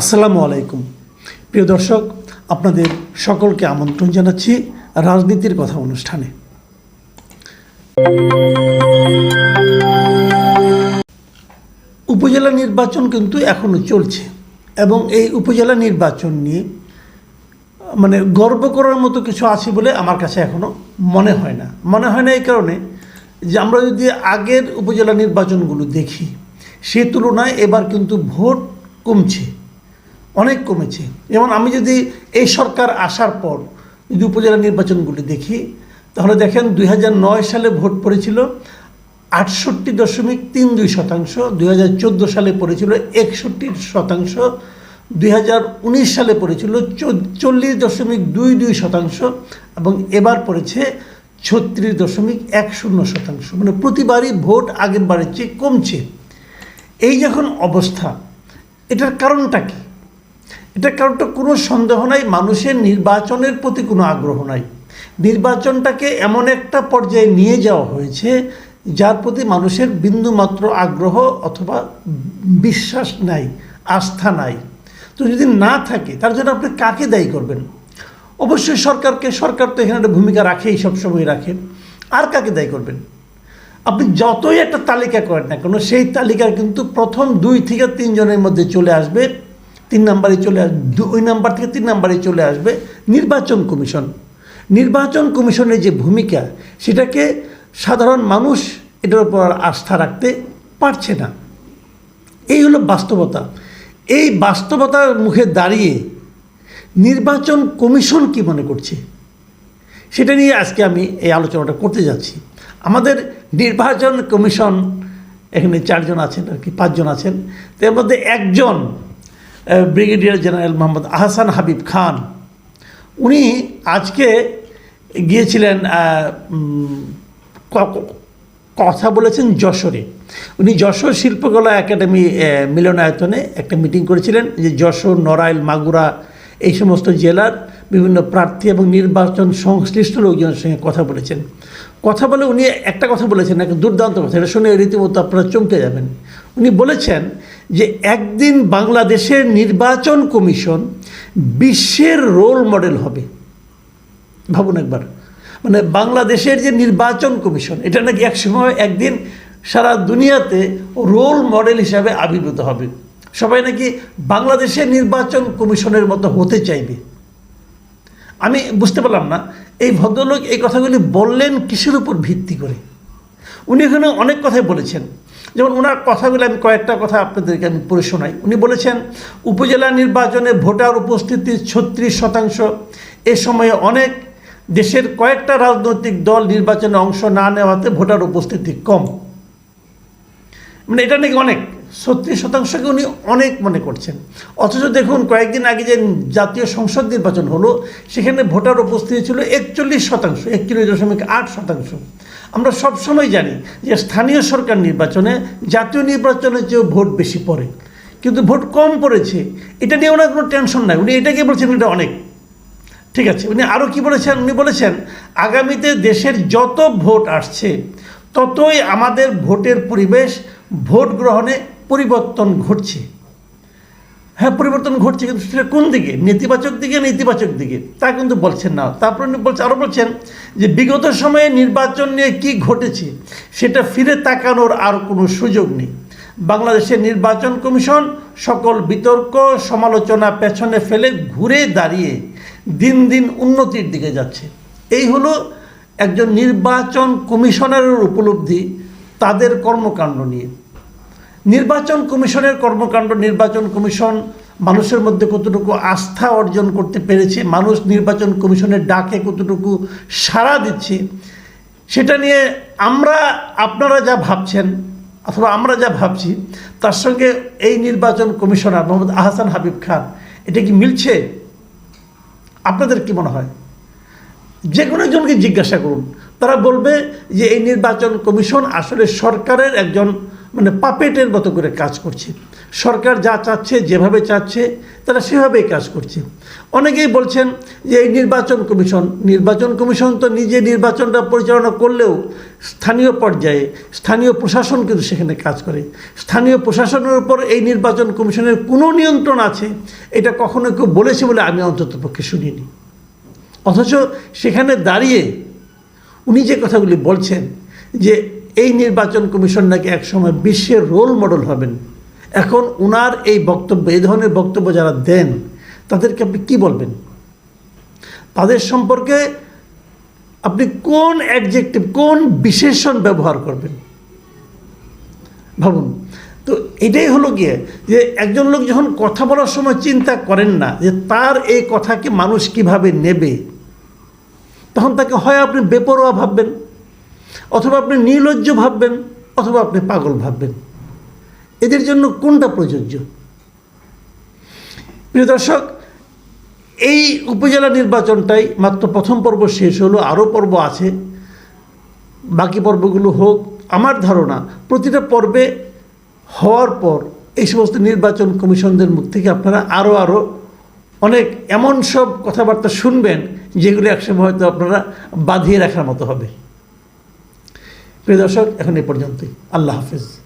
আসসালামু আলাইকুম। প্রিয় দর্শক, আপনাদের সকলকে আমন্ত্রণ জানাচ্ছি রাজনীতির কথা অনুষ্ঠানে। উপজেলা নির্বাচন কিন্তু এখনও চলছে এবং এই উপজেলা নির্বাচন নিয়ে মানে গর্ব করার মতো কিছু আছে বলে আমার কাছে এখনও মনে হয় না। মনে হয় না এই কারণে যে আমরা যদি আগের উপজেলা নির্বাচনগুলো দেখি, সে তুলনায় এবার কিন্তু ভোট কমছে। অনেক কমেছে। যেমন আমি যদি এই সরকার আসার পর যদি উপজেলা নির্বাচনগুলি দেখি, তাহলে দেখেন দুই হাজার নয় সালে ভোট পড়েছিল আটষট্টি দশমিক তিন দুই শতাংশ, দুই হাজার চোদ্দ সালে পড়েছিল একষট্টি শতাংশ, দুই হাজার উনিশ সালে পড়েছিল চল্লিশ দশমিক দুই দুই শতাংশ এবং এবার পড়েছে ছত্রিশ দশমিক এক শূন্য শতাংশ। মানে প্রতিবারই ভোট আগের বারের চেয়ে কমছে। এই যখন অবস্থা, এটার কারণটা কি? এটার কারণটা কোনো সন্দেহ নাই, মানুষের নির্বাচনের প্রতি কোনো আগ্রহ নাই। নির্বাচনটাকে এমন একটা পর্যায়ে নিয়ে যাওয়া হয়েছে, যার প্রতি মানুষের বিন্দুমাত্র আগ্রহ অথবা বিশ্বাস নাই, আস্থা নাই। তো যদি না থাকে, তার জন্য আপনি কাকে দায়ী করবেন? অবশ্যই সরকারকে, সরকার তো এখানে একটা ভূমিকা রাখেই সবসময় রাখে। আর কাকে দায়ী করবেন? আপনি যতই একটা তালিকা করেন না কেন, সেই তালিকার কিন্তু প্রথম দুই থেকে তিনজনের মধ্যে চলে আসবে। তিন নাম্বারে চলে আসবে দুই নাম্বার থেকে তিন নাম্বারে চলে আসবে নির্বাচন কমিশন। নির্বাচন কমিশনের যে ভূমিকা, সেটাকে সাধারণ মানুষ এটার উপর আস্থা রাখতে পারছে না। এই হলো বাস্তবতা। এই বাস্তবতার মুখে দাঁড়িয়ে নির্বাচন কমিশন কি মনে করছে? সেটা নিয়ে আজকে আমি এই আলোচনাটা করতে যাচ্ছি। আমাদের নির্বাচন কমিশন, এখানে চারজন আছেন আর কি, পাঁচজন আছেন, তার মধ্যে একজন ব্রিগেডিয়ার জেনারেল মোহাম্মদ আহসান হাবিব খান। উনি আজকে গিয়েছিলেন কথা বলেছেন যশোরে। উনি যশোর শিল্পকলা একাডেমি মিলনায়তনে একটা মিটিং করেছিলেন যে যশোর, নড়াইল, মাগুরা এই সমস্ত জেলার বিভিন্ন প্রার্থী এবং নির্বাচন সংশ্লিষ্ট লোকজনের সঙ্গে কথা বলেছেন। কথা বলে উনি একটা কথা বলেছেন, একটা দুর্দান্ত কথা, এটা শুনে রীতিমতো আপনারা চমকে যাবেন। উনি বলেছেন যে একদিন বাংলাদেশের নির্বাচন কমিশন বিশ্বের রোল মডেল হবে। ভাবুন একবার। মানে বাংলাদেশের যে নির্বাচন কমিশন, এটা নাকি একসময় একদিন সারা দুনিয়াতে রোল মডেল হিসাবে আবির্ভূত হবে। সবাই নাকি বাংলাদেশের নির্বাচন কমিশনের মতো হতে চাইবে। আমি বুঝতে পারলাম না, এই ভদ্রলোক এই কথাগুলি বললেন কিসের উপর ভিত্তি করে? উনি এখানে অনেক কথাই বলেছেন। যেমন ওনার কথাগুলো আমি কয়েকটা কথা আপনাদেরকে আমি পড়ে শোনাই। উনি বলেছেন, উপজেলা নির্বাচনে ভোটার উপস্থিতি ছত্রিশ শতাংশ। এ সময়ে অনেক দেশের কয়েকটা রাজনৈতিক দল নির্বাচনে অংশ না নেওয়াতে ভোটার উপস্থিতি কম। মানে এটা নাকি অনেক? ছত্রিশ শতাংশকে উনি অনেক মনে করছেন। অথচ দেখুন, কয়েকদিন আগে যে জাতীয় সংসদ নির্বাচন হলো, সেখানে ভোটার উপস্থিতি ছিল একচল্লিশ শতাংশ, একচল্লিশ দশমিক আট শতাংশ। আমরা সবসময় জানি যে স্থানীয় সরকার নির্বাচনে জাতীয় নির্বাচনের চেয়েও ভোট বেশি পড়ে, কিন্তু ভোট কম পড়েছে, এটা নিয়ে ওনার কোনো টেনশন নাই। উনি এটাকে বলছেন এটা অনেক। ঠিক আছে, উনি আরও কি বলেছেন? উনি বলেছেন, আগামীতে দেশের যত ভোট আসছে, ততই আমাদের ভোটের পরিবেশ ভোট গ্রহণে পরিবর্তন ঘটছে। হ্যাঁ পরিবর্তন ঘটছে কিন্তু সেটা কোন দিকে? নেতিবাচক দিকে না ইতিবাচক দিকে? তা কিন্তু বলছেন না। তারপর উনি বলছে আরও বলছেন যে বিগত সময়ে নির্বাচন নিয়ে কি ঘটেছে সেটা ফিরে তাকানোর আর কোনো সুযোগ নেই। বাংলাদেশের নির্বাচন কমিশন সকল বিতর্ক, সমালোচনা পেছনে ফেলে ঘুরে দাঁড়িয়ে দিন দিন উন্নতির দিকে যাচ্ছে। এই হলো একজন নির্বাচন কমিশনারের উপলব্ধি তাদের কর্মকাণ্ড নিয়ে। নির্বাচন কমিশনের কর্মকাণ্ড, নির্বাচন কমিশন মানুষের মধ্যে কতটুকু আস্থা অর্জন করতে পেরেছে, মানুষ নির্বাচন কমিশনের ডাকে কতটুকু সাড়া দিচ্ছে, সেটা নিয়ে আমরা, আপনারা যা ভাবছেন অথবা আমরা যা ভাবছি, তার সঙ্গে এই নির্বাচন কমিশনার মোহাম্মদ আহসান হাবিব খান, এটা কি মিলছে? আপনাদের কি মনে হয়? যে কোনো একজনকে জিজ্ঞাসা করুন। তারা বলবে যে এই নির্বাচন কমিশন আসলে সরকারের একজন মানে পাপেটের মতো করে কাজ করছে। সরকার যা চাচ্ছে, যেভাবে চাচ্ছে, তারা সেভাবেই কাজ করছে। অনেকেই বলছেন যে এই নির্বাচন কমিশন নির্বাচন কমিশন তো নিজে নির্বাচনটা পরিচালনা করলেও স্থানীয় পর্যায়ে স্থানীয় প্রশাসন কিন্তু সেখানে কাজ করে। স্থানীয় প্রশাসনের উপর এই নির্বাচন কমিশনের কোনো নিয়ন্ত্রণ আছে? এটা কখনো কেউ বলেছে বলে আমি অন্তত পক্ষে শুনিনি। অথচ সেখানে দাঁড়িয়ে উনি যে কথাগুলি বলছেন যে এই নির্বাচন কমিশন নাকি একসময় বিশ্বের রোল মডেল হবেন, এখন উনার এই বক্তব্য, এই ধরনের বক্তব্য যারা দেন, তাদেরকে আপনি কি বলবেন? তাদের সম্পর্কে আপনি কোন অ্যাডজেক্টিভ কোন বিশেষণ ব্যবহার করবেন? ভাবুন, তো এটাই হলো গিয়ে যে একজন লোক যখন কথা বলার সময় চিন্তা করেন না যে তার এই কথাকে মানুষ কীভাবে নেবে তখন তাকে হয় আপনি বেপরোয়া ভাববেন, অথবা আপনি নির্লজ্জ ভাববেন, অথবা আপনি পাগল ভাববেন। এদের জন্য কোনটা প্রযোজ্য? প্রিয় দর্শক, এই উপজেলা নির্বাচনটাই মাত্র প্রথম পর্ব শেষ হলো, আরও পর্ব আছে। বাকি পর্বগুলো হোক, আমার ধারণা প্রতিটা পর্বে হওয়ার পর এই সমস্ত নির্বাচন কমিশনদের মুখ থেকে আপনারা আরও আরও অনেক এমন সব কথাবার্তা শুনবেন যেগুলো একসময় হয়তো আপনারা বাঁধিয়ে রাখার মতো হবে। প্রিয় দর্শক, এখন এ পর্যন্তই। আল্লাহ হাফিজ।